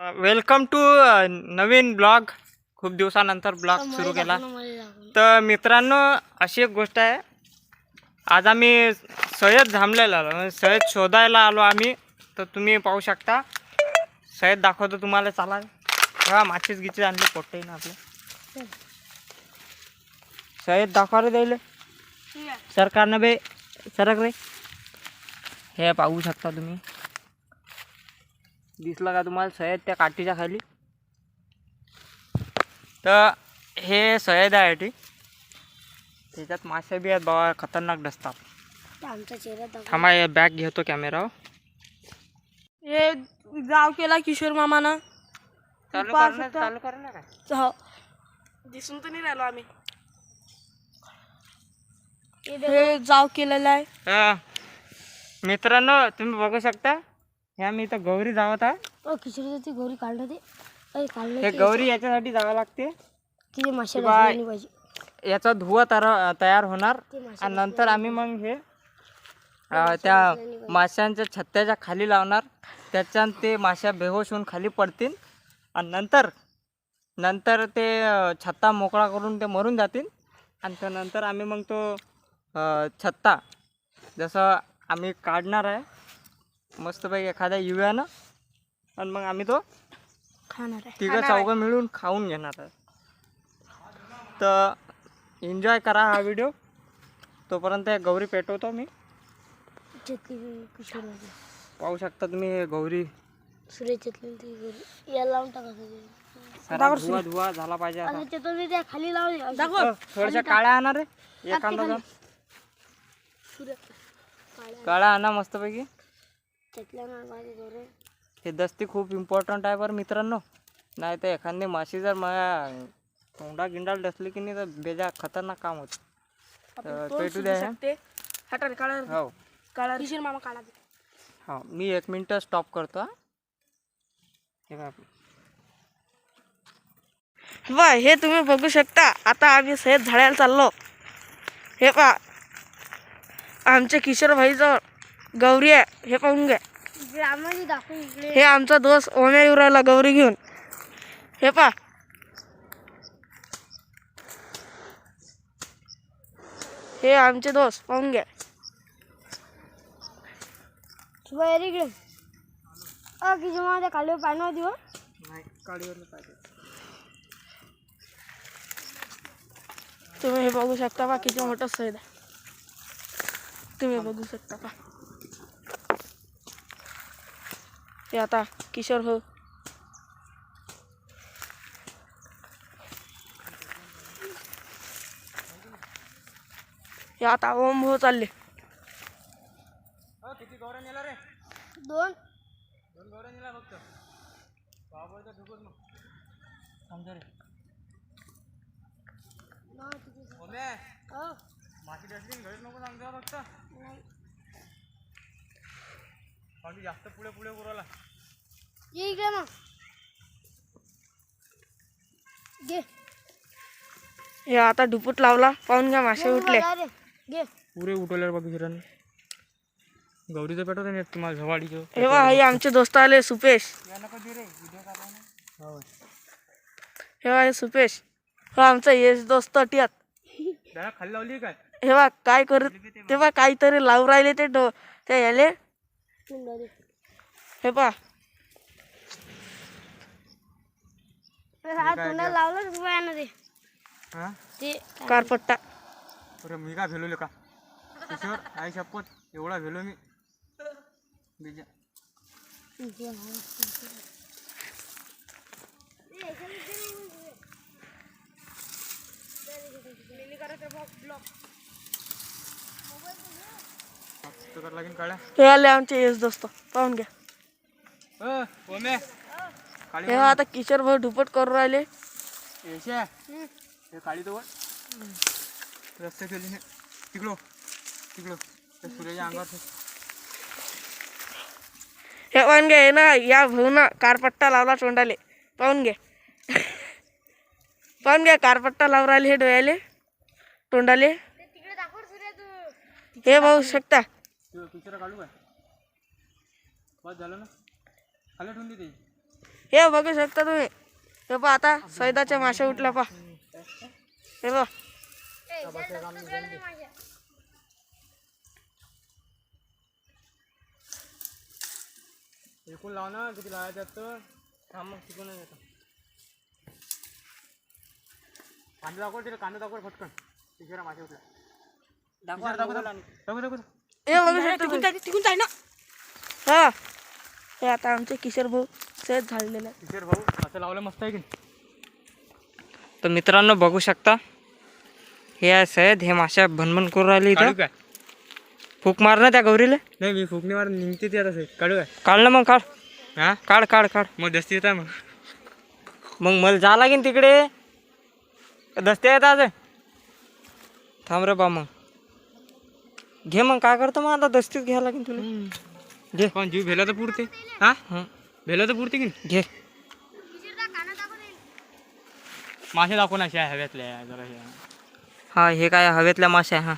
Welcome to Naveen blog. खूप दिवसानंतर blog सुरू केला. तर मित्रांनो अशी एक गोष्ट आहे. आज आम्ही सय्यद झांबलेला आलो. म्हणजे सय्यद शोधायला आलो आम्ही. तर तुम्ही पाहू शकता. सय्यद दाखवतो तुम्हाला. चाला. हा माचीस गिचीस आणली पोट्टे ना आपलं. सय्यद दाखवा रे द्यायला सरकारनं बे सरक रे. हे पाहू शकता तुम्ही. दिसलं का तुम्हाला? सय्यद त्या काठीच्या खाली. तर हे सय्यद आहे ती. त्याच्यात मासे बी आहेत बाबा खतरनाक डसतात थांबा हे बॅग घेतो कॅमेरा हे गाव केला किशोर मामानं. चालू पाहू कर ना शकता. चालू कर ना काय हो. दिसून तर नाही राहिलो आम्ही. हे जाव केलेलं आहे. हा. मित्रांनो तुम्ही बघू शकता. ह्या मी इथं गौरी जावत आहे. ती गौरी काढलं ते अरे काढलं हे गौरी याच्यासाठी जावं लागते. मासे पाहिजे याचा धुवा तयार तयार होणार. ते मासे आणि नंतर आम्ही मग हे अं, त्या माशांच्या छत्त्याच्या खाली लावणार. त्याच्यानं ते माश्या बेहोश होऊन खाली पडतील. आणि नंतर नंतर ते अं, छत्ता मोकळा करून ते मरून जातील. आणि त्यानंतर आम्ही मग तो अं, छत्ता जसं आम्ही काढणार आहे मस्तपैकी एखाद्या युव्यानं आणि मग आम्ही तो खाणार आहे. तिघं चौघं मिळून खाऊन घेणार आहे. तर एन्जॉय करा हा व्हिडिओ तोपर्यंत हे गौरी पेटवतो मी. पाहू शकता तुम्ही हे गौरी. सारा धुवा धुवा झाला पाहिजे आता. चेतली त्या खाली लावली अ, थोड्याशा काळ्या आणा रे. एखादा काळ्या. काळ्या आणा मस्तपैकी. हे दस्ती खूप इम्पॉर्टंट आहे बरं मित्रांनो. नाही तर एखादी माशी जर माझ्या तोंडा गिंडाला डसली की नाही तर बेजा खतरनाक काम होतं. पेटू द्या हे. हटा काळा हो. काळा किशोर मामा काढा हो मी एक मिनटं स्टॉप करतो हा. बघा. वा हे तुम्ही बघू शकता. आता आम्ही सय्यद झाडायला चाललो. हे पा आमच्या किशोर भाईजवळ गौरी आहे. हे पाहून घ्या. हे आमचा दोस्त ओम्या येऊ राहिला गौरी घेऊन. हे पा. हे आमचे दोस्त पाहून घ्या. इकडे. अ किती माझ्या खाली पाणी काळीवर पाहिजे तुम्ही हे बघू शकता पा किती मोठं सैद तुम्ही बघू शकता पा. हे आता किशोर हो हे आता ओम हो चालले किती गौऱ्या नेला रे दोन दोन गौऱ्या नेला फक्त बाबा ढुकून मग समजा रे ओमे माशी डस्टबिन घरीच नको सांगतो फक्त बाकी जास्त पुढे पुढे पुरवला ये इकडे मग. घे. हे आता ढुपूट लावला पाहून घ्या मासे उठले. बघा. घे. पुरे उठवल्यावर बाकी फिराने गौरीचं पेटवतो नाही तुम्हाला झवाडीचं. हे बा हे आमचे दोस्त आले सुपेश. हो हे बा हे सुपेश. हो आमचा येस दोस्त टियात त्याला खाली लावली काय? हे बा काय करत ते बा काहीतरी लावून राहिले ते डो ते याले. बघा. हे पा हा तोंडाला लावलं रुपयानं ते हा ते कारपट्टा अरे मी काय भेलो का किशोर आई शपथ एवढा भेलो मी बीजा कर लागेल काळ्या हे आले आमचे येस दोस्त. पाहून घ्या. हे आता किशोर भाऊ ढुपट करून राहिले. हे काळी तो रस्ते केली नाही तिकडो तिकडो त्या सूर्याच्या अंगावर फेक. हे पाहून घ्या हे ना या भाऊ कारपट्टा लावला तोंडाले. पाहून घ्या. पाहून घ्या कारपट्टा लावून राहिले हे डोळ्याले तोंडाले. हे पाहू शकता. पिक्चर काढू काय? बस झालं ना? खाली ठेवून दे हे बघू शकता तुम्ही. हे पहा आता सैदाच्या माश्या उठल्या पा हे बघ. इकून लाव ना किती लावायचं तर? थांब मग तिकून येतो. कांदा दाखव तिला कांदा दाखव फटकन तिकडे माझ्या उठला दाखव. दाखव. दाखव दाखव. बघू शकता तुम्ही. हा हे. आता आमचे किशोर भाऊ सहज झालेले आहे. किशोर भाऊ असं लावलं मस्त आहे की तर मित्रांनो बघू शकता. हे आहे सयद हे माश्या भनभन करून राहिले इथं. काय? फूक मार ना त्या गौरीला. नाही मी फुकणी मार निघते ते आता काढू काय? काढ ना मग काढ. हा? काढ काढ काढ. मग दस्ती येत आहे मग. मग मला जा लागेल तिकडे. दसते येत आज. थांब रे बा मग. घे मग काय करतो मग आता? दस्तीच घ्यायला लागेल तुला. घे. पण जीव भेला तर पुरते? हा हं, भेला तर पुरते की? घे. मासे दाखवून अशा आहे हव्यातल्या जरा हे. हा हे काय हवेतल्या माश्या हा.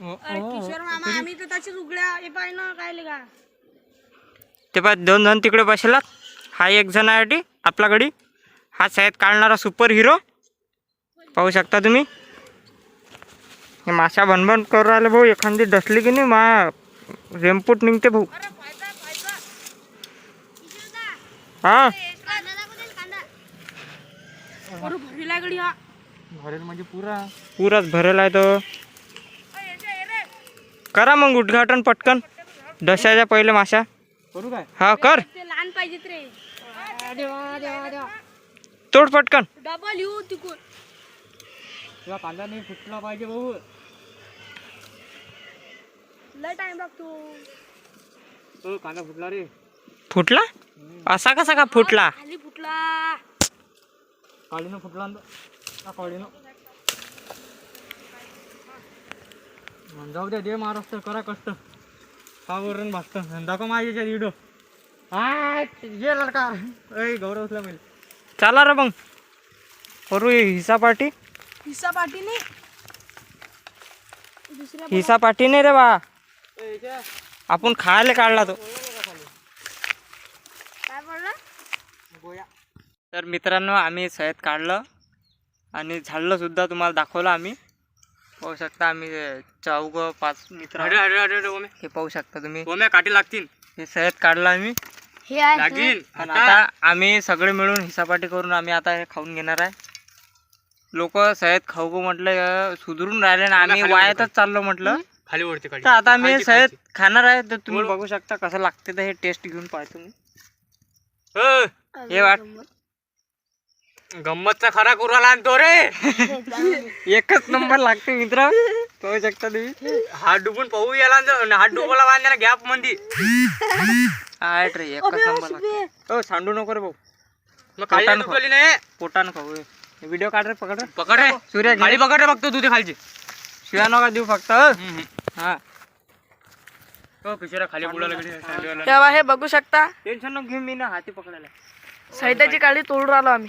अरे किशोर मामा आम्ही तर त्याची उघड्या हे पाय ना काय का ते पाय दोन जण तिकडे बसलात. हा एक जण आहे टी आपला गडी. हा शाळेत काढणारा सुपर हिरो पाहू शकता तुम्ही? हे माशा भनभन करू राहिले भाऊ एखादी डसली की नाही मा रेमपूट निघते भाऊ. हा? भरला हा. म्हणजे पुरा. पुराच भरेल आहे तो. करा मग उद्घाटन पटकन. डशाच्या पहिले माशा. करू काय? हा कर. ते लहान पाहिजेत रे. तोड पटकन. डबल येऊ तिकून. तुला कांदा नाही फुटला पाहिजे भाऊ. लय टाइम लागतो. तो कांदा फुटला रे. फुटला? असा कसा का फुटला? खाली फुटला. काळीनं फुटला ना. तो. हा काळीनं मग जाऊ द्या दे महाराष्ट्र करा कष्ट. का वरून भागतं दाखव माझ्या व्हिडिओ हा ये लडका. ऐ गौरव उचला पहिले चला रे मग. करू हिसा पार्टी हिस्सा पाटीने दुसऱ्या हिसा पार्टी नाही रे बा. आपण खायला काढला तो. काय पडलं तर मित्रांनो आम्ही सयत काढलं आणि झाडलं सुद्धा तुम्हाला दाखवलं आम्ही. पाहू शकता आम्ही चौघ पाच मित्र. हे पाहू शकता तुम्ही. काठी लागतील. हे सयत काढलं आम्ही. हे आहे लागीन. आणि आता आम्ही सगळे मिळून हिसापाटी करून आम्ही आता हे खाऊन घेणार आहे. लोक सयत खाऊ गो म्हटलं सुधरून राहिले ना आम्ही वायातच चाललो म्हटलं. खाली ओढते काठी तर आता आम्ही सयत. खाणार आहे तर तुम्ही. बघू शकता कसं लागते तर हे टेस्ट घेऊन पाहतो मी. अ, हे वाट. गंमतचा खरा कुराला आणतो रे! एकच नंबर लागते मित्र. पाहू शकता तुम्ही. हात डुबून पाहू याला हात डुबोला बांधला गॅपमध्ये आठ रे एकच नंबर लागते. हो सांडू नको रे भाऊ. मग खाली पोटानं डुबलेली नाही. पोटानं खाऊ व्हिडिओ काढ रे पकड रे. पकड रे. सूर्य. खाली पकड रे फक्त तू ते खालची. शिव्या नका देऊ फक्त हं? पिशरा खाली बुडाला गेली सँडविचवाला. तेव्हा हे बघू शकता. टेन्शन नको घेऊन मी ना हाती पकडायला. सैदाची काळी तोडून राहिलो आम्ही.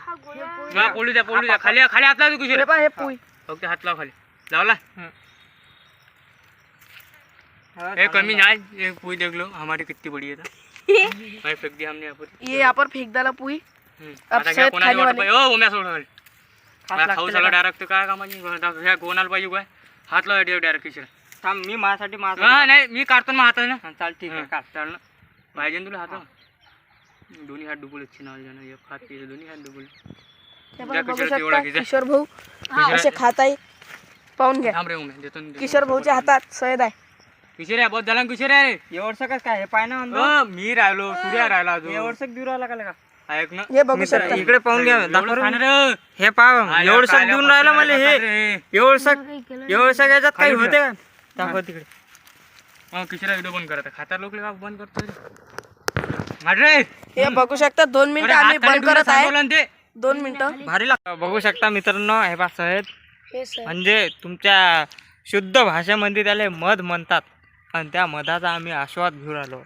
हा, पोळी द्या पोळी द्या. खाली खाली हात लाव तू हे कुशरा पहा हे पुई. फक्त हात लाव खाली. लावला? हा, कमी नाही पोई देख लो हमारी कितनी बड़ी है था भाई फेंक दिया हमने यहाँ पर. ये यहाँ पर फेंक डाला पुई। हम्म. अब आता शायद घ्या कोणाला खाली वाटत वाले- पाहिजे ओ उम्या सोड खाली। हात मला लागते खाऊ? झाला डायरेक्ट काय कामाची कोणाला पाहिजे काय हात लाव डायरेक्ट किशरा. थांब मी माझ्यासाठी हा माझा नाही मी काढतो ना हातात ना चाल ठीक आहे काढ. चाल ना. पाहिजे ना तुला हात. दोन्ही हात डुबुल अच्छे नाव जाणं एक हात दोन्ही हात डुबुल हे बघू किशोर तेवढा शकता किशोर. किशोर भाऊ. असे खात आहे. पाहून घ्या. थांब रे उम्या देतो ना, देतो किशोर भाऊच्या हातात सैद आहे. किशोर आहे बहुत झाला ना किशोर आहे रे. एवढसं काय काय हे पाय ना अंदर. अ, मी राहिलो सूर्या राहिला अजून. एवढसं देऊ राहिला का लगा? ऐक ना. हे बघू शकता. इकडे पाहून घ्या. दाखव रे. हे पाव आल्या एवढसं देऊन राहिलं मला हे. एवढसं एवढसं याच्यात काही होते का? दाखव तिकडे. मग किशोरा व्हिडिओ बंद करता खाता लोक का बंद करतो रे. हाट रे हे बघू शकता दोन मिनिटं आम्ही बंद करत आहे. ते दोन मिनिटं. भारी लाग बघू शकता मित्रांनो हे पास आहेत हे सर म्हणजे तुमच्या शुद्ध भाषेमध्ये त्याला मध म्हणतात. आणि त्या मधाचा आम्ही आस्वाद घेऊन आलो.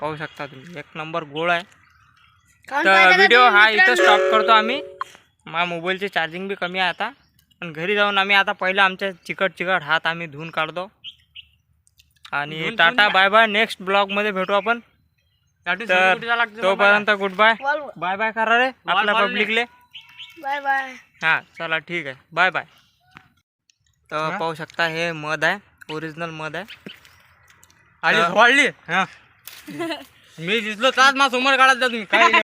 पाहू शकता तुम्ही. एक नंबर गोळ आहे. तर व्हिडिओ हा इथं स्टॉप करतो आम्ही. माझ्या मोबाईलचे चार्जिंग बी कमी आहे आता. आणि घरी जाऊन आम्ही आता पहिलं आमच्या चिकट चिकट हात आम्ही धुवून काढतो. आणि टाटा बाय बाय नेक्स्ट ब्लॉगमध्ये भेटू आपण. तर तोपर्यंत गुड बाय बाय बाय करा रे आपल्या पब्लिकले बाय बाय हा चला ठीक आहे. बाय बाय तर? पाहू शकता हे मध आहे. ओरिजिनल मध आहे. आली वाढली. हा. मी दिसलो तास मा समोर काढत जा तुम्ही. काय